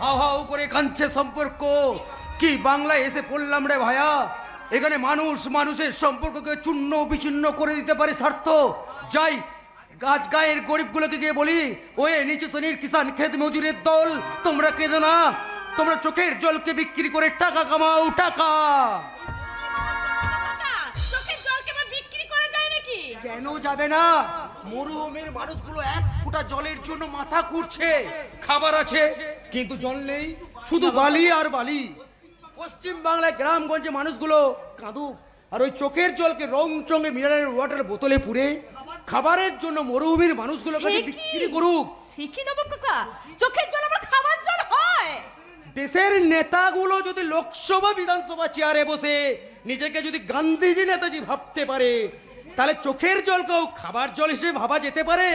হাও হাও করে কাঁদছে সম্পর্ক। কি বাংলায় এসে পড়লাম রে ভায়া? এখানে মানুষ মানুষের সম্পর্ককে চূর্ণ বিচূর্ণ করে দিতে পারে স্বার্থ। যাই, গাছ গায়ের গরিবগুলোকে গিয়ে বলি, ওয়ে নিচু শ্রেণির কিষান খেত মজুরের দল, তোমরা কেঁদো না। তোমরা চোখের জলকে বিক্রি করে টাকা কামাও, টাকা। কেন যাবে না? মরুভূমির মানুষগুলো এক ফোঁটা জলের জন্য মাথা কুড়ছে খাবার আছে কিন্তু জল নেই শুধু বালি আর বালি। পশ্চিম বাংলায় গ্রামগঞ্জে মানুষগুলো কাঁদুক আর ওই চোখের জলকে রং চঙে মিনারেল ওয়াটার বোতলে পুরে খাবারের জন্য মরুভূমির মানুষগুলো কাছে বিক্রি করুক। সে কি নব কাকা চোখের জল আবার খাবার জল হয়? দেশের নেতাগুলো যদি লোকসভা বিধানসভা চেয়ারে বসে নিজেকে যদি গান্ধীজি নেতাজি ভাবতে পারে তাহলে চোখের জল জলকেও খাবার জল হিসেবে ভাবা যেতে পারে?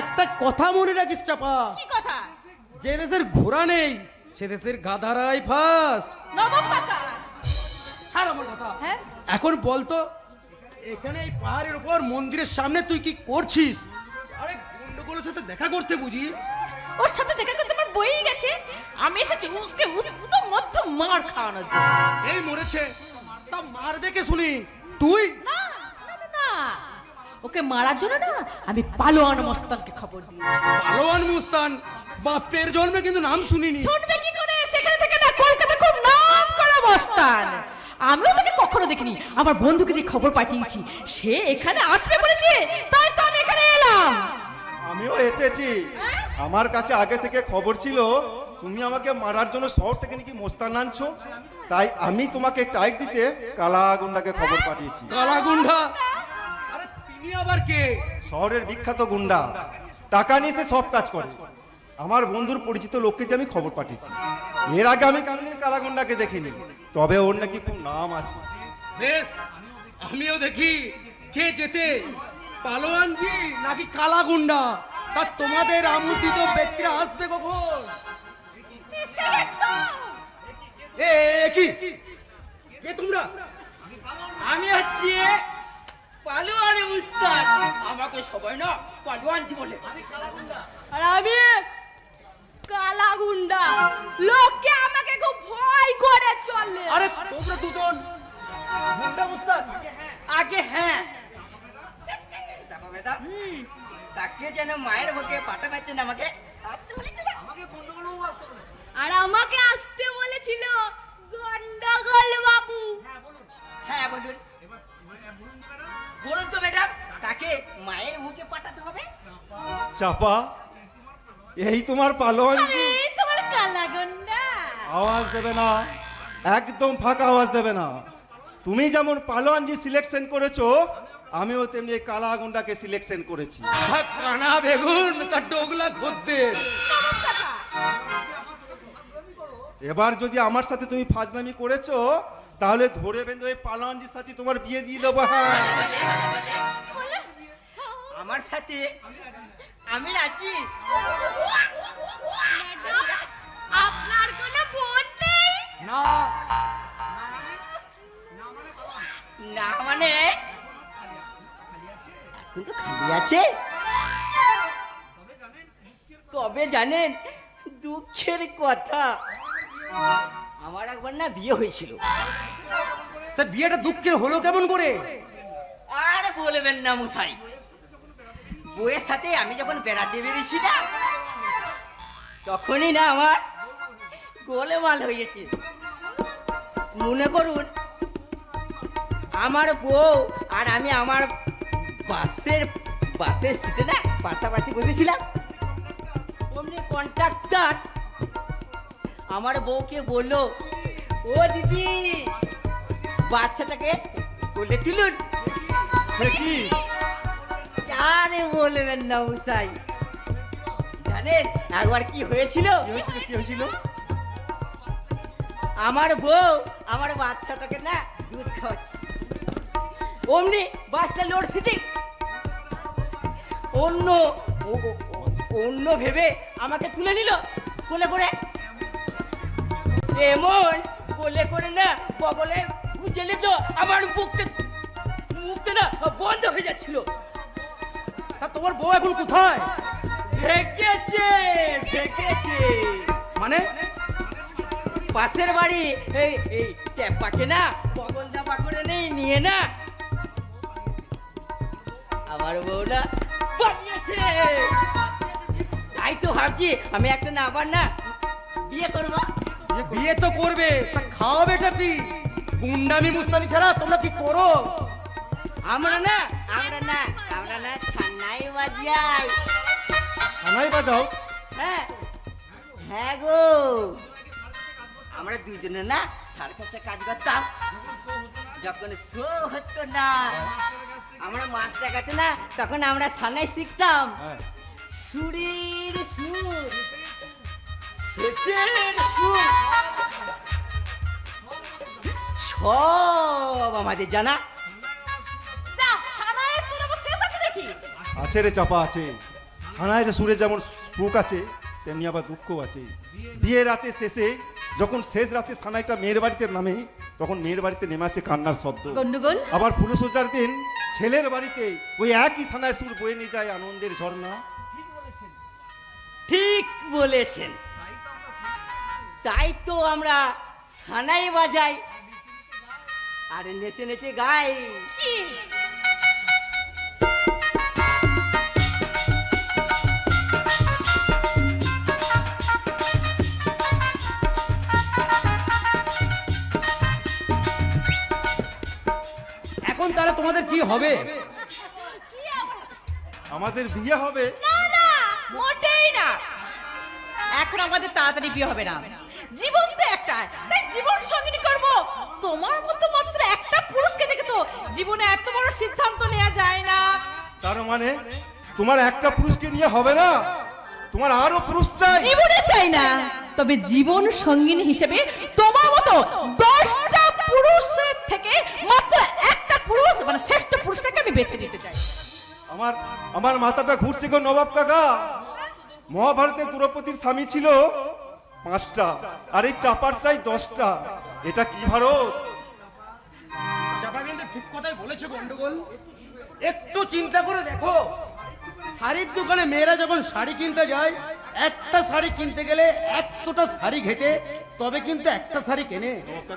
একটা কথা মনে রাখিস চাপা। যে দেশের ঘোড়া নেই সে দেশের গাধারাই ফার্স্ট ছাড় আমার কথা। হ্যাঁ? এখন বলতো এখানে এই পাহাড়ের উপর মন্দিরের সামনে তুই কি করছিস? আরে গুন্ডগুলোর সাথে দেখা করতে বুঝি। ওর সাথে দেখা করতে আমার বই গেছে। আমি এসেছি ওকে উদ মধ্য মার খাওয়ানোর জন্য। এই মরেছে। তা মারবে কে শুনি? তুই? না ওকে মারার জন্য না আমি পালোয়ান মস্তানকে খবর দিয়েছি। পালোয়ান মুস্তান? বাপের জন্মে কিন্তু নাম শুনিনি। শুনবে কি করে? সেখানে থেকে না কলকাতা খুব নাম করা মস্তান। আমিও তাকে কখনো দেখিনি। আমার বন্ধুকে দিয়ে খবর পাঠিয়েছি। সে এখানে আসবে বলেছে। তাই তো আমি এখানে এলাম। আমিও এসেছি। আমার কাছে আগে থেকে খবর ছিল তুমি আমাকে মারার জন্য শহর থেকে নাকি মোস্তান আনছো? তাই আমি তোমাকে টাইট দিতে কালাগুন্ডাকে খবর পাঠিয়েছি। কালা গুন্ডা আবার কে? শহরের বিখ্যাত গুন্ডা। টাকা নিয়ে সে সব কাজ করে। আমার বন্ধুর পরিচিত লোককে দিয়ে আমি খবর পাঠিয়েছি। এর আগে আমি কোনোদিন কালাগুন্ডাকে দেখিনি। তবে ওর নাকি খুব নাম আছে। বেশ আমিও দেখি। কে যেতে? পালোয়ানজি নাকি কালা গুন্ডা? তা তোমাদের আমন্ত্রিত ব্যক্তিরা আসবে কখন? এসে গেছো। এ এ, কি? কে তোমরা? আমি হচ্ছে পালোয়ানে উস্তাদ। আমাকে সবাই না পালোয়ানজি বলে আর আমি কালা গুন্ডা লোককে আমাকে খুব ভয় করে চলে। আরে তোমরা দুজন। গুন্ডা মুস্তান আগে হ্যাঁ চাপা বেটা তাকে যেন মায়ের মুখে পাটা পাচ্ছেন আমাকে আসতে বলেছিল। আর আমাকে আসতে বলেছিল গন্ডগোল বাবু। হ্যাঁ বলুন। বলুন। মায়ের পাঠাতে হবে চাপা এই তোমার পালোয়ান আরে তোমার কালা গুন্ডা আওয়াজ দেবে না একদম ফাঁকা আওয়াজ দেবে না তুমি যেমন পালোয়ানজি সিলেকশন করেছ আমিও তেমনি এই কালা গুন্ডাকে সিলেকশন করেছি কানা বেগুন তার ডোগলা খদ্দের এবার যদি আমার সাথে তুমি ফাজলামি করেছ তাহলে ধরে বেঁধে ওই পালোয়ানজির সাথে তোমার বিয়ে দিয়ে দেবো হ্যাঁ আমার সাথে? আমি আছি আপনার কোনো বোন নেই? না। না মানে? কিন্তু খালি আছে। তবে জানেন দুঃখের কথা। আমার একবার না বিয়ে হয়েছিল। সে বিয়েটা দুঃখের হলো কেমন করে? আর বলবেন না মুসাই বউয়ের সাথে আমি যখন বেড়াতে বেরিয়েছি না তখনই না আমার গোলেমাল হয়েছে মনে করুন, আমার বউ আর আমি আমার বাসের বাসের সিটে না পাশাপাশি বসেছিলাম। অমনি কন্ট্রাক্টর আমার বউকে বলল, ও দিদি, বাচ্চাটাকে বলে দিলুন সে কি আরে বলবেন না জানেন একবার কি হয়েছিল? কি হয়েছিল আমার বউ আমার বাচ্চাটাকে না দুধ খাওয়াচ্ছে। অমনি বাসটা লোডশেডিং অন্য অন্য ভেবে আমাকে তুলে নিল কোলে করে। এমন কোলে করে না বগলে গুজেলে তো আমার বুকটা মুখটা না বন্ধ হয়ে যাচ্ছিল। তা তোমার বউ এখন কোথায়? ভেগেছে ভেগেছে মানে? পাশের বাড়ি এই এই ট্যাপাকে না বগল দাপা করে নেই নিয়ে না। আমার বউটা পালিয়েছে। তাই তো ভাবছি আমি একটা না আবার না বিয়ে করব। বিয়ে তো করবে তা খাওয়াবেটা কি? গুন্ডামি মুস্তানি ছাড়া তোমরা কি করো? আমরা না আমরা না আমরা না বাজিয়াই ছানাই বাজাও। হ্যাঁ। হ্যাঁ গো। আমরা দুজনে না সার্কাসে কাজ করতাম। যখন শো হতো না আমরা মাছ দেখাতে না তখন আমরা সানাই শিখতাম। হ্যাঁ। সুরের সুর সেটের সুর। সব আমাদের জানা। আছে রে চাপা আছে। ছানায়ের সুরে যেমন সুখ আছে তেমনি আবার দুঃখ আছে। বিয়ে রাতে শেষে যখন শেষ রাতে সানাইটা মেয়ের বাড়িতে নামে তখন মেয়ের বাড়িতে নেমে আসে কান্নার শব্দ। গন্ডগোল? আবার ফুলসজ্জার দিন ছেলের বাড়িতে ওই একই সানায় সুর বয়ে নিয়ে যায় আনন্দের ঝর্ণা। ঠিক বলেছেন। তাই তো আমরা সানাই বাজাই। আর নেচে নেচে গাই। তোমাদের কি হবে? আমাদের বিয়ে হবে। না না মোটেই না। এখন আমাদের তাড়াতাড়ি বিয়ে হবে না। জীবন তো একটা তাই জীবন সঙ্গিনী করব। তোমার মতো মাত্র একটা পুরুষকে দেখে তো জীবনে এত বড় সিদ্ধান্ত নেওয়া যায় না। তার মানে তোমার একটা পুরুষকে নিয়ে হবে না? তোমার আরও পুরুষ চাই। জীবনে চাই না। তবে জীবন সঙ্গিনী হিসেবে তোমার মতো দশটা পুরুষের থেকে মাত্র বেছে নিতে চাই। আমার আমার মাথাটা ঘুরছে গো নবাব কাকা। মহাভারতে দ্রৌপদীর স্বামী ছিল পাঁচটা আর এই চাপার চাই দশটা। এটা কি ভারত? চাপা কিন্তু ঠিক কথাই বলেছে গন্ডগোল। একটু চিন্তা করে দেখো। শাড়ির দোকানে মেয়েরা যখন শাড়ি কিনতে যায় একটা শাড়ি কিনতে গেলে একশোটা শাড়ি ঘেটে তবে কিন্তু একটা শাড়ি কেনে।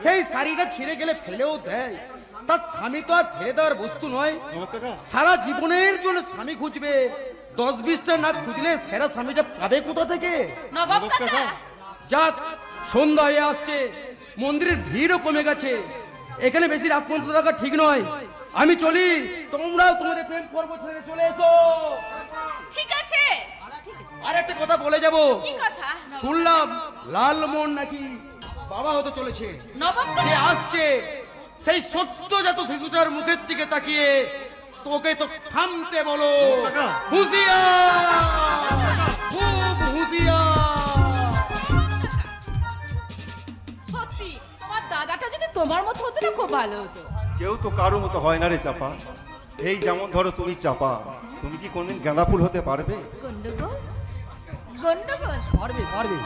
সেই শাড়িটা ছিঁড়ে গেলে ফেলেও দেয়। তার স্বামী তো আর ফেলে দেওয়ার বস্তু নয়। সারা জীবনের জন্য স্বামী খুঁজবে। দশ বিশটা না খুঁজলে সেরা স্বামীটা পাবে কোথা থেকে। যাক সন্ধ্যা হয়ে আসছে। মন্দিরের ভিড়ও কমে গেছে। এখানে বেশি রাত পর্যন্ত থাকা ঠিক নয়। আমি চলি। তোমরাও তোমাদের প্রেম পর্ব ছেড়ে চলে এসো। ঠিক আছে। আর একটা কথা বলে যাব। কি কথা? শুনলাম লালমোহন নাকি বাবা হতে চলেছে। নবাব সে আসছে। সেই সত্যজাত শিশুটার মুখের দিকে তাকিয়ে তোকে তো থামতে বলো। কাকা। খুব হুঁশিয়ার সত্যি তোমার দাদাটা যদি তোমার মতো হতো না খুব ভালো হতো। কেউ তো কারও মতো হয় না রে চাপা। এই যেমন ধরো তুমি চাপা তুমি কি কোনদিন গাঁদা ফুল হতে পারবে? গন্ডগোল? গন্ডগোল? পারবে পারবে।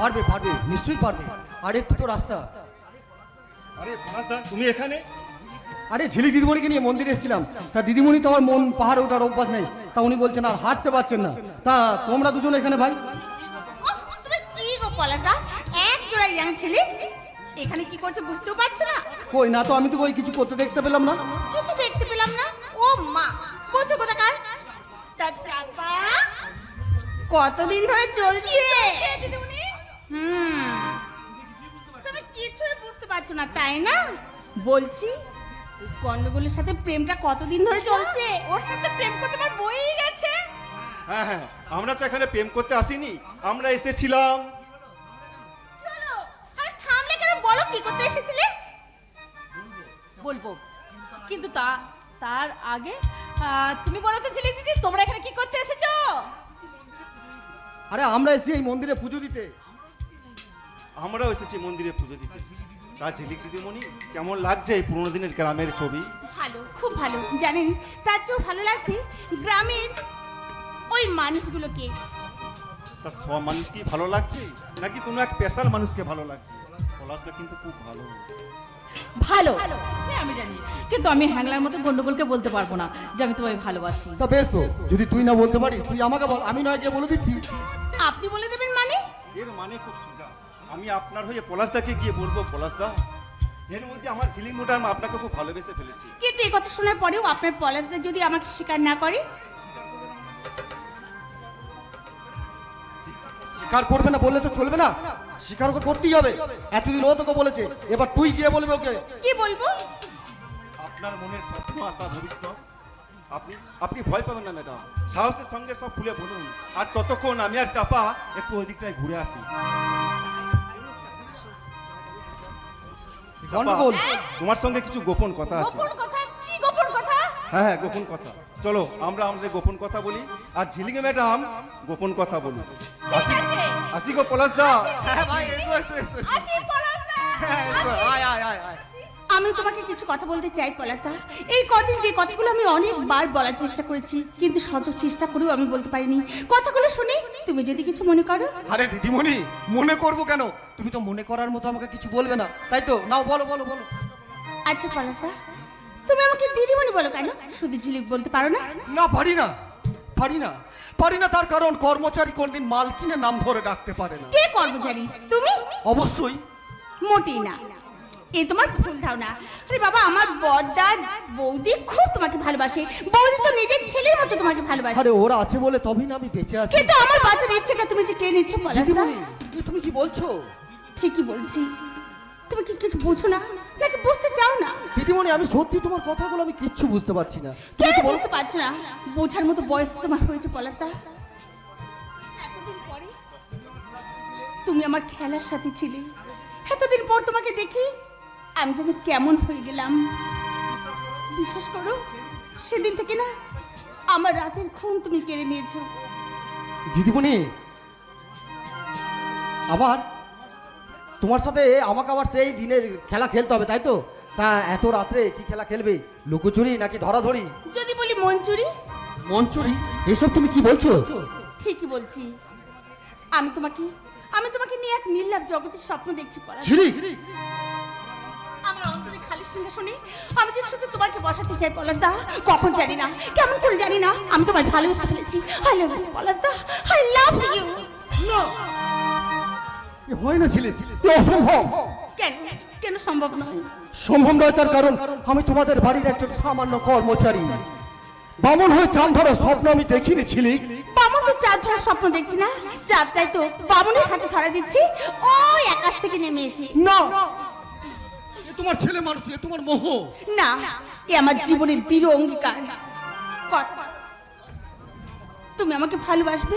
পারবে পারবে নিশ্চয়ই পারবে। আর একটু তো রাস্তা? আরে তুমি এখানে? আরে ঝিলি দিদিমণিকে নিয়ে মন্দিরে এসেছিলাম। তা দিদিমণি তো আমার মন পাহাড়ে ওঠার অভ্যাস নেই। তা উনি বলছেন আর হাঁটতে পারছেন না। তা তোমরা দুজন এখানে ভাই? তুমি কি গো পলাশদা? এক জোড়া ইয়াং ছেলে। এখানে কি করছে বুঝতেও পারছ না? কই না তো আমি তো ওই কিছু করতে দেখতে পেলাম না। কিছু দেখতে পেলাম না? ও মা কোথা কোথাকার? তা চাপা কতদিন ধরে চলছে? হুম। তুমি কিছুই বুঝতে পারছ না তাই না? বলছি গন্ডগোলের সাথে প্রেমটা কতদিন ধরে চলছে? ওর সাথে প্রেম করতে আমার বই গেছে। হ্যাঁ হ্যাঁ আমরা তো এখানে প্রেম করতে আসিনি আমরা এসেছিলাম। থামলে কেন? বলো কি করতে এসেছিলে? বলব কিন্তু তা তার আগে তুমি বলো তো ঝিলিক দিদি তোমরা এখানে কি করতে এসেছ? আরে আমরা এসেছি এই মন্দিরে পুজো দিতে। আমরাও এসেছি মন্দিরে পুজো দিতে। তা ঝিলিক দিদিমণি কেমন লাগছে এই পুরোনো দিনের গ্রামের ছবি? ভালো খুব ভালো। জানেন তার চেয়েও ভালো লাগছে গ্রামের ওই মানুষগুলোকে। তা সব মানুষ কি ভালো লাগছে? নাকি কোনো এক স্পেশাল মানুষকে ভালো লাগছে? পলাশদা কিন্তু খুব ভালো। ভালো। সে আমি জানি। কিন্তু আমি হ্যাংলার মতো গন্ডগোলকে বলতে পারব না যে আমি তোমায় ভালোবাসি। তা বেশ তো যদি তুই না বলতে পারিস তুই আমাকে বল আমি নয় গিয়ে বলে দিচ্ছি। আপনি বলে দেবেন মানে? এর মানে খুব আমি আপনার হয়ে পলাশদাকে গিয়ে বলব পলাশদা এর মধ্যে আমার ঝিলিং মোটা আপনাকে খুব ভালোবেসে ফেলেছি। কিন্তু এই কথা শোনার পরেও আপনার পলাশদা যদি আমাকে স্বীকার না করে? স্বীকার করবে না বললে তো চলবে না। স্বীকার ওকে করতেই হবে। এতদিন ও তোকে বলেছে। এবার তুই গিয়ে বলবি ওকে। কি বলব? আপনার মনের স্বপ্ন আশা ভবিষ্যৎ আপনি আপনি ভয় পাবেন না ম্যাডাম। সাহসের সঙ্গে সব খুলে বলুন। আর ততক্ষণ আমি আর চাপা একটু ওই দিকটায় ঘুরে আসি। গন্ডগোল। তোমার সঙ্গে কিছু গোপন কথা আছে। গোপন কথা? কি গোপন কথা? হ্যাঁ হ্যাঁ গোপন কথা। চলো আমরা আমাদের গোপন কথা বলি। আর ঝিলিঙে ম্যাডাম গোপন কথা বলি আসি আসি গো পলাশ দা হ্যাঁ ভাই এসো এসো এসো। আসি পলাশদা। হ্যাঁ, এসো, আয় আয় আয় আয়। আমি তোমাকে কিছু কথা বলতে চাই পলাশদা। এই কদিন যে কথাগুলো আমি অনেকবার বলার চেষ্টা করেছি কিন্তু শত চেষ্টা করেও আমি বলতে পারিনি। কথাগুলো শুনে। তুমি যদি কিছু মনে করো। আরে দিদিমণি মনে করব কেন? তুমি তো মনে করার মতো আমাকে কিছু বলবে না। তাই তো? নাও বলো বলো বলো। আচ্ছা পলাশদা তুমি আমাকে দিদিমণি বলো কেন? শুধু ঝিলিক বলতে পারো না। না পারি না। পারি না। পারি না তার কারণ কর্মচারী কোনদিন মাল মালকিনের নাম ধরে ডাকতে পারে না। কে কর্মচারী? তুমি? অবশ্যই। মোটেই না। এই তোমার ভুল ধারণা। আরে বাবা আমার বড়দা বৌদি খুব তোমাকে ভালোবাসে। বৌদি তো নিজের ছেলের মতো তোমাকে ভালোবাসে। আরে ওরা আছে বলে তবেই না আমি বেঁচে আছি। কিন্তু আমার বাচ্চার ইচ্ছেটা তুমি যে কে নিচ্ছ পলাশদা এ তুমি কি বলছো? ঠিকই বলছি। তুমি কি কিছু বুঝো না? নাকি বুঝতে চাও না? দিদিমণি আমি সত্যি তোমার কথাগুলো আমি কিচ্ছু বুঝতে পারছি না। তুমি তো বুঝতে পারছ না? বোঝার মতো বয়স তোমার হয়েছে পলাশদা পরে? তুমি আমার খেলার সাথে ছিলে। এতদিন পর তোমাকে দেখি? আমি যেন কেমন হয়ে গেলাম। বিশ্বাস করো সেদিন থেকে না আমার রাতের খুন তুমি কেড়ে নিয়েছো। দিদিমণি আবার তোমার সাথে আমাকে আবার সেই দিনের খেলা খেলতে হবে তাই তো? তা এত রাত্রে কি খেলা খেলবে? লুকোচুরি নাকি ধরাধরি? যদি বলি মঞ্জুরি মঞ্চুরি? এসব তুমি কি বলছো? ঠিকই বলছি। আমি তোমাকে আমি তোমাকে নিয়ে এক নীলাভ জগতের স্বপ্ন দেখছি পড়া ঝিলিক খালি সিংহাসনে? আমি যে শুধু তোমাকে বসাতে চাই পলাশদা কখন জানি না কেমন করে জানি না? আমি তোমায় ভালোবেসে ফেলেছি। আই লাভ ইউ পলাশদা। আই লাভ ইউ হয় না এ অসম্ভব। কেন? কেন সম্ভব নয়? সম্ভব নয় তার কারণ আমি তোমাদের বাড়ির একজন সামান্য কর্মচারী। বামন হয়ে চান ধরার স্বপ্ন আমি দেখিনি ঝিলিক বামন তো চাঁদ ধরার স্বপ্ন দেখছি না। চাঁদটাই তো বামনের হাতে ধরা দিচ্ছি। ওই আকাশ থেকে নেমে এসে। না। তোমার ছেলে মানুষ এ তোমার মোহ। না এ আমার জীবনের দৃঢ় অঙ্গীকার। তুমি আমাকে ভালোবাসবে?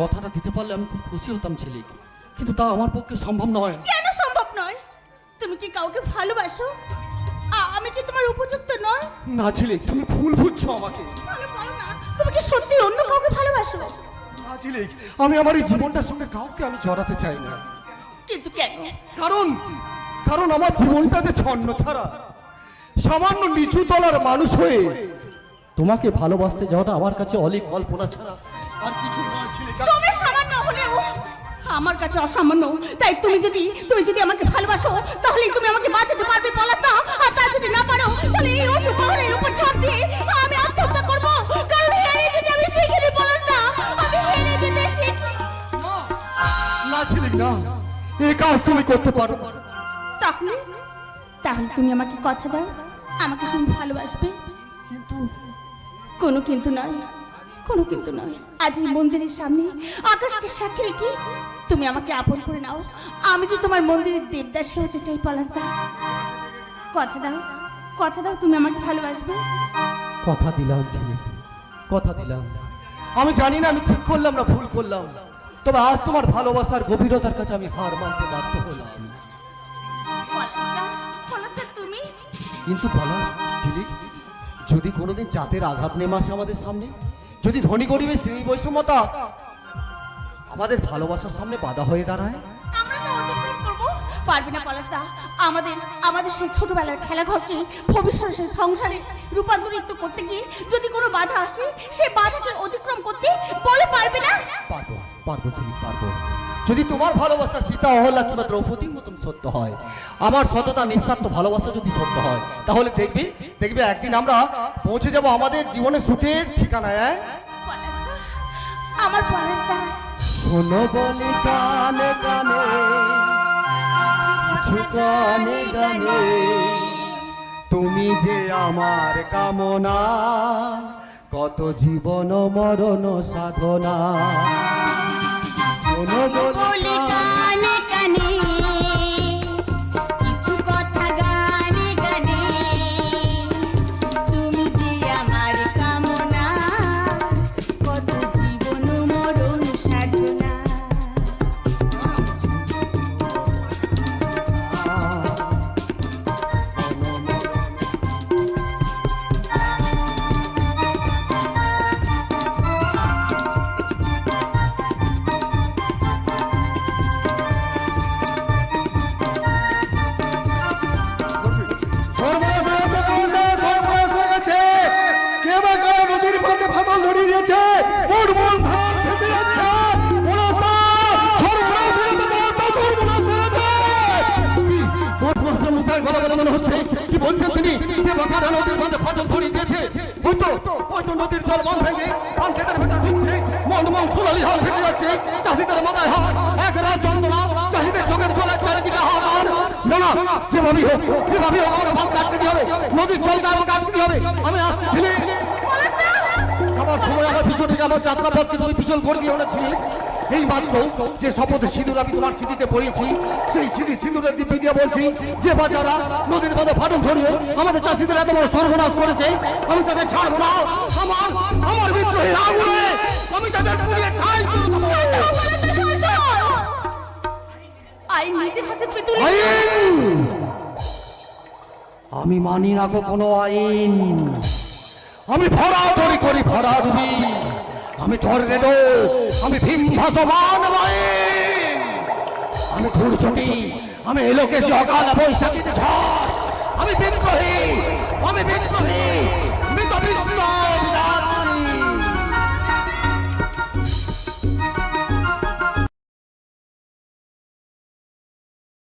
কথাটা দিতে পারলে আমি খুব খুশি হতাম ছেলেকে কিন্তু তা আমার পক্ষে সম্ভব নয়। কেন সম্ভব নয়? তুমি কি কাউকে ভালোবাসো? আমি কি তোমার উপযুক্ত নয়? না ছেলে তুমি ভুল বুঝছ আমাকে। না তুমি কি সত্যি অন্য কাউকে ভালোবাসো? না ছেলে আমি আমার এই জীবনটার সঙ্গে কাউকে আমি জড়াতে চাই না। কিন্তু কেন? কারণ কারণ আমার জীবনটা যে ছন্ন ছাড়া সামান্য নিচু তলার মানুষ হয়ে তোমাকে ভালোবাসতে যাওয়াটা আমার কাছে অলিক কল্পনা ছাড়া আর কিছু নয় তুমি সামান্য হলেও আমার কাছে অসামান্য। তাই তুমি যদি তুমি যদি আমাকে ভালোবাসো তাহলে তুমি আমাকে বাঁচাতে পারবে পলাতা আর তা যদি না পারো তাহলে এই উঁচু পাহাড়ের উপর ছাড় দিয়ে আমি আত্মহত্যা করব। কারণ হেরে যেতে আমি শিখিনি পলাতা আমি হেরে যেতে শিখি না ছেলে না। এই কাজ তুমি করতে পারো। তাহলে তাহলে তুমি আমাকে কথা দাও। আমাকে তুমি ভালোবাসবে। কোনো কিন্তু নয়, কোনো কিন্তু নয়। আজ এই মন্দিরের সামনে আকাশকে সাক্ষী রেখে তুমি আমাকে আপন করে নাও। আমি যে তোমার মন্দিরের দেবদাসী হতে চাই পলাশদা কথা দাও কথা দাও, তুমি আমাকে ভালোবাসবে। কথা দিলাম কথা দিলাম। আমি জানি না, আমি ঠিক করলাম না ভুল করলাম। তবে আজ তোমার ভালোবাসার গভীরতার কাছে আমি হার মানতে বাধ্য হলাম। কিন্তু বলা দিলীপ যদি কোনোদিন জাতের আঘাত নেমে আসে আমাদের সামনে যদি ধনী গরিবের শ্রেণি বৈষম্যতা আমাদের ভালোবাসার সামনে বাধা হয়ে দাঁড়ায়? আমরা তো অতিক্রম করব। পারবে না পলাশদা আমাদের আমাদের সেই ছোটবেলার খেলাঘরকে ভবিষ্যতের সংসারে রূপান্তরিত করতে গিয়ে যদি কোনো বাধা আসে সেই বাধাকে অতিক্রম করতে বলে পারবে না? পারব পারব দিলীপ পারব। যদি তোমার ভালোবাসা সীতা অহল্লা কিংবা দ্রৌপদীর মতন সত্য হয়। আমার সততা, নিঃস্বার্থ ভালোবাসা যদি সত্য হয়, তাহলে দেখবে দেখবে একদিন আমরা পৌঁছে যাব আমাদের জীবনে সুখের ঠিকানায়? আমার শোনো গানে গানে গানে। তুমি যে আমার কামনা, কত জীবন মরণ সাধনা। শোনো জল বন্ধ ভেঙে ধান খেতের ভেতর ঢুকছে। মন মন সোনালি হাল ভেসে যাচ্ছে। চাষিদের মাথায় হাত, এক রাত চন্দনা, চাষিদের চোখের জলে চারিদিকে হাহাকার। না না যেভাবেই হোক যেভাবেই হোক আমাকে বাঁধ কাটতে হবে। নদীর জলটা আমাকে আটকে হবে। আমি আসছি ছিলে আমার সময় আমার পিছনে আমার যাত্রা পথকে তুমি পিছন করে দিয়ে ছিলে এই মাত্র যে শপথে সিঁদুর আমি তোমার স্মৃতিতে পড়িয়েছি সেই স্মৃতি সিঁদুরের দিব্যি দিয়ে বলছি যে বাজারা নদীর বাঁধে ফাটল ধরিয়ে আমাদের চাষিদের এত বড় সর্বনাশ করেছে আমি তাদের ছাড়বো না। আমার আমার বিদ্রোহী আগুনে আমি তাদের পুড়িয়ে ছাই করে নিজের হাতে তুলে তুলে আমি মানি না গো কোনো আইন। আমি ভরা তরি করি ভরা দুবি আমি টর্নেডো আমি ভীম ভাসমান আমি ঘুরছি আমি এলোকেশি অকাল বৈশাখীতে ঝড়, আমি বিদ্রোহী আমি বিদ্রোহী।